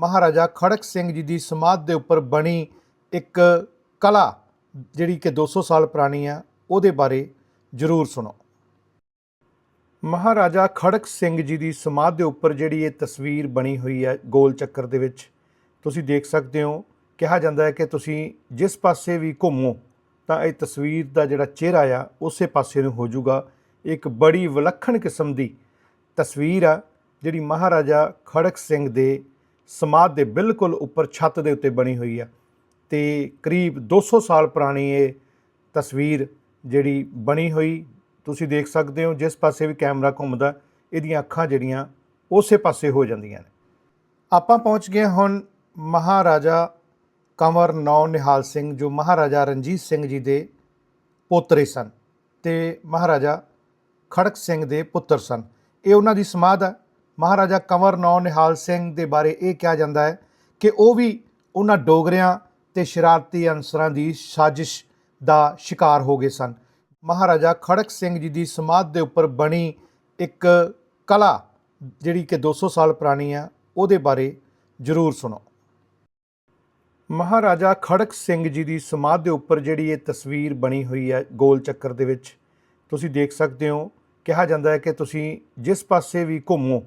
ਮਹਾਰਾਜਾ ਖੜਕ ਸਿੰਘ ਜੀ ਦੀ ਸਮਾਧ ਦੇ ਉੱਪਰ ਬਣੀ ਇੱਕ ਕਲਾ, ਜਿਹੜੀ ਕਿ 200 ਸਾਲ ਪੁਰਾਣੀ ਆ, ਉਹਦੇ ਬਾਰੇ ਜ਼ਰੂਰ ਸੁਣੋ। ਮਹਾਰਾਜਾ ਖੜਕ ਸਿੰਘ ਜੀ ਦੀ ਸਮਾਧ ਦੇ ਉੱਪਰ ਜਿਹੜੀ ਇਹ ਤਸਵੀਰ ਬਣੀ ਹੋਈ ਹੈ ਗੋਲ ਚੱਕਰ ਦੇ ਵਿੱਚ, ਤੁਸੀਂ ਦੇਖ ਸਕਦੇ ਹੋ, ਕਿਹਾ ਜਾਂਦਾ ਹੈ ਕਿ ਤੁਸੀਂ ਜਿਸ ਪਾਸੇ ਵੀ ਘੁੰਮੋ, ਤਾਂ ਇਹ ਤਸਵੀਰ ਦਾ ਜਿਹੜਾ ਚਿਹਰਾ ਆ, ਉਸੇ ਪਾਸੇ ਨੂੰ ਹੋ ਜਾਊਗਾ। ਇੱਕ ਬੜੀ ਵਿਲੱਖਣ ਕਿਸਮ ਦੀ ਤਸਵੀਰ ਆ, ਜਿਹੜੀ ਮਹਾਰਾਜਾ ਖੜਕ ਸਿੰਘ ਦੇ ਸਮਾਧ ਦੇ ਬਿਲਕੁਲ ਉੱਪਰ ਛੱਤ ਦੇ ਉੱਤੇ ਬਣੀ ਹੋਈ ਆ। ਤੇ ਕਰੀਬ 200 ਸਾਲ ਪੁਰਾਣੀ ਇਹ ਤਸਵੀਰ ਜਿਹੜੀ ਬਣੀ ਹੋਈ, ਤੁਸੀਂ ਦੇਖ ਸਕਦੇ ਹੋ, ਜਿਸ ਪਾਸੇ ਵੀ ਕੈਮਰਾ ਘੁੰਮਦਾ, ਇਹਦੀਆਂ ਅੱਖਾਂ ਜਿਹੜੀਆਂ, ਉਸੇ ਪਾਸੇ ਹੋ ਜਾਂਦੀਆਂ ਨੇ। ਆਪਾਂ ਪਹੁੰਚ ਗਏ ਹੁਣ ਮਹਾਰਾਜਾ ਕੰਵਰ ਨੌ ਨਿਹਾਲ ਸਿੰਘ, ਜੋ ਮਹਾਰਾਜਾ ਰਣਜੀਤ ਸਿੰਘ ਜੀ ਦੇ ਪੋਤਰੇ ਸਨ ਤੇ ਮਹਾਰਾਜਾ ਖੜਕ ਸਿੰਘ ਦੇ ਪੁੱਤਰ ਸਨ। ਇਹ ਉਹਨਾਂ ਦੀ ਸਮਾਧ ਹੈ ਮਹਾਰਾਜਾ ਕੰਵਰ ਨੌ ਨਿਹਾਲ ਸਿੰਘ ਦੇ ਬਾਰੇ ਇਹ ਕਿਹਾ ਜਾਂਦਾ ਹੈ ਕਿ ਉਹ ਵੀ ਉਹਨਾਂ ਡੋਗਰਿਆਂ ਤੇ ਸ਼ਰਾਰਤੀ ਅਨਸਰਾਂ ਦੀ ਸਾਜ਼ਿਸ਼ ਦਾ ਸ਼ਿਕਾਰ ਹੋ ਗਏ ਸਨ। ਮਹਾਰਾਜਾ ਖੜਕ ਸਿੰਘ ਜੀ ਦੀ ਸਮਾਧ ਦੇ ਉੱਪਰ ਬਣੀ ਇੱਕ ਕਲਾ ਜਿਹੜੀ ਕਿ 200 ਸਾਲ ਪੁਰਾਣੀ ਆ, ਉਹਦੇ ਬਾਰੇ ਜ਼ਰੂਰ ਸੁਣੋ। ਮਹਾਰਾਜਾ ਖੜਕ ਸਿੰਘ ਜੀ ਦੀ ਸਮਾਧ ਦੇ ਉੱਪਰ ਜਿਹੜੀ ਇਹ ਤਸਵੀਰ ਬਣੀ ਹੋਈ ਹੈ ਗੋਲ ਚੱਕਰ ਦੇ ਵਿੱਚ, ਤੁਸੀਂ ਦੇਖ ਸਕਦੇ ਹੋ, ਕਿਹਾ ਜਾਂਦਾ ਹੈ ਕਿ ਤੁਸੀਂ ਜਿਸ ਪਾਸੇ ਵੀ ਘੁੰਮੋ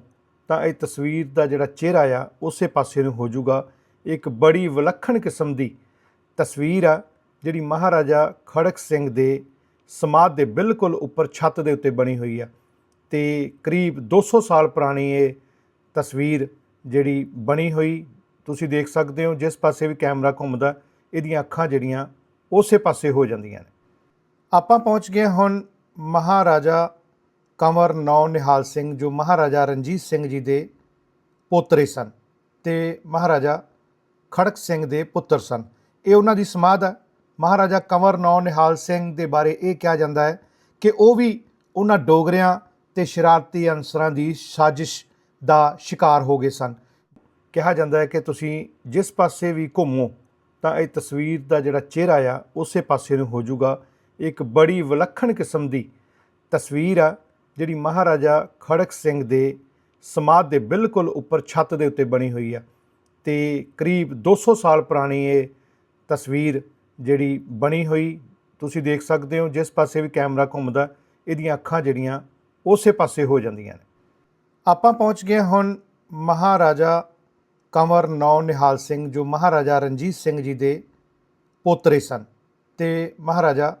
ਤਾਂ ਇਹ ਤਸਵੀਰ ਦਾ ਜਿਹੜਾ ਚਿਹਰਾ ਆ, ਉਸੇ ਪਾਸੇ ਨੂੰ ਹੋ ਜਾਊਗਾ। ਇੱਕ ਬੜੀ ਵਿਲੱਖਣ ਕਿਸਮ ਦੀ ਤਸਵੀਰ ਆ, ਜਿਹੜੀ ਮਹਾਰਾਜਾ ਖੜਕ ਸਿੰਘ ਦੇ ਸਮਾਧ ਦੇ ਬਿਲਕੁਲ ਉੱਪਰ ਛੱਤ ਦੇ ਉੱਤੇ ਬਣੀ ਹੋਈ ਆ। ਤੇ ਕਰੀਬ 200 ਸਾਲ ਪੁਰਾਣੀ ਇਹ ਤਸਵੀਰ ਜਿਹੜੀ ਬਣੀ ਹੋਈ, ਤੁਸੀਂ ਦੇਖ ਸਕਦੇ ਹੋ, ਜਿਸ ਪਾਸੇ ਵੀ ਕੈਮਰਾ ਘੁੰਮਦਾ, ਇਹਦੀਆਂ ਅੱਖਾਂ ਜਿਹੜੀਆਂ, ਉਸੇ ਪਾਸੇ ਹੋ ਜਾਂਦੀਆਂ ਨੇ। ਆਪਾਂ ਪਹੁੰਚ ਗਏ ਹੁਣ ਮਹਾਰਾਜਾ ਕੰਵਰ ਨੌ ਨਿਹਾਲ ਸਿੰਘ ਜੋ ਮਹਾਰਾਜਾ ਰਣਜੀਤ ਸਿੰਘ ਜੀ ਦੇ ਪੋਤਰੇ ਸਨ ਤੇ ਮਹਾਰਾਜਾ ਖੜਕ ਸਿੰਘ ਦੇ ਪੁੱਤਰ ਸਨ ਇਹ ਉਹਨਾਂ ਦੀ ਸਮਾਧ ਹੈ ਮਹਾਰਾਜਾ ਕੰਵਰ ਨੌ ਨਿਹਾਲ ਸਿੰਘ ਦੇ ਬਾਰੇ ਇਹ ਕਿਹਾ ਜਾਂਦਾ ਹੈ ਕਿ ਉਹ ਵੀ ਉਹਨਾਂ ਡੋਗਰਿਆਂ ਤੇ ਸ਼ਰਾਰਤੀ ਅਨਸਰਾਂ ਦੀ ਸਾਜ਼ਿਸ਼ ਦਾ ਸ਼ਿਕਾਰ ਹੋ ਗਏ ਸਨ ਕਿਹਾ ਜਾਂਦਾ ਹੈ ਕਿ ਤੁਸੀਂ ਜਿਸ ਪਾਸੇ ਵੀ ਘੁੰਮੋ ਤਾਂ ਇਹ ਤਸਵੀਰ ਦਾ ਜਿਹੜਾ ਚਿਹਰਾ ਆ ਉਸੇ ਪਾਸੇ ਨੂੰ ਹੋ ਜਾਊਗਾ ਇੱਕ ਬੜੀ ਵਿਲੱਖਣ ਕਿਸਮ ਦੀ ਤਸਵੀਰ ਆ ਜਿਹੜੀ ਮਹਾਰਾਜਾ ਖੜਕ ਸਿੰਘ ਦੇ ਸਮਾਧ ਦੇ ਬਿਲਕੁਲ ਉੱਪਰ ਛੱਤ ਦੇ ਉੱਤੇ ਬਣੀ ਹੋਈ ਆ ਤੇ ਕਰੀਬ 200 ਸਾਲ ਪੁਰਾਣੀ ਇਹ ਤਸਵੀਰ ਜਿਹੜੀ ਬਣੀ ਹੋਈ, ਤੁਸੀਂ ਦੇਖ ਸਕਦੇ ਹੋ, ਜਿਸ ਪਾਸੇ ਵੀ ਕੈਮਰਾ ਘੁੰਮਦਾ, ਇਹਦੀਆਂ ਅੱਖਾਂ ਜਿਹੜੀਆਂ ਉਸੇ ਪਾਸੇ ਹੋ ਜਾਂਦੀਆਂ ਨੇ। ਆਪਾਂ ਪਹੁੰਚ ਗਏ ਹੁਣ ਮਹਾਰਾਜਾ ਕੰਵਰ ਨੌ ਨਿਹਾਲ ਸਿੰਘ, ਜੋ ਮਹਾਰਾਜਾ ਰਣਜੀਤ ਸਿੰਘ ਜੀ ਦੇ ਪੋਤਰੇ ਸਨ ਤੇ ਮਹਾਰਾਜਾ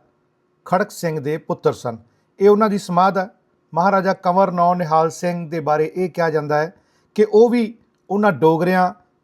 ਖੜਕ ਸਿੰਘ ਦੇ ਪੁੱਤਰ ਸਨ। ਇਹ ਉਹਨਾਂ ਦੀ ਸਮਾਧ ਹੈ ਮਹਾਰਾਜਾ ਕੰਵਰ ਨੌ ਨਿਹਾਲ ਸਿੰਘ ਦੇ ਬਾਰੇ ਇਹ ਕਿਹਾ ਜਾਂਦਾ ਹੈ ਕਿ ਉਹ ਵੀ ਉਹਨਾਂ ਡੋਗਰਿਆਂ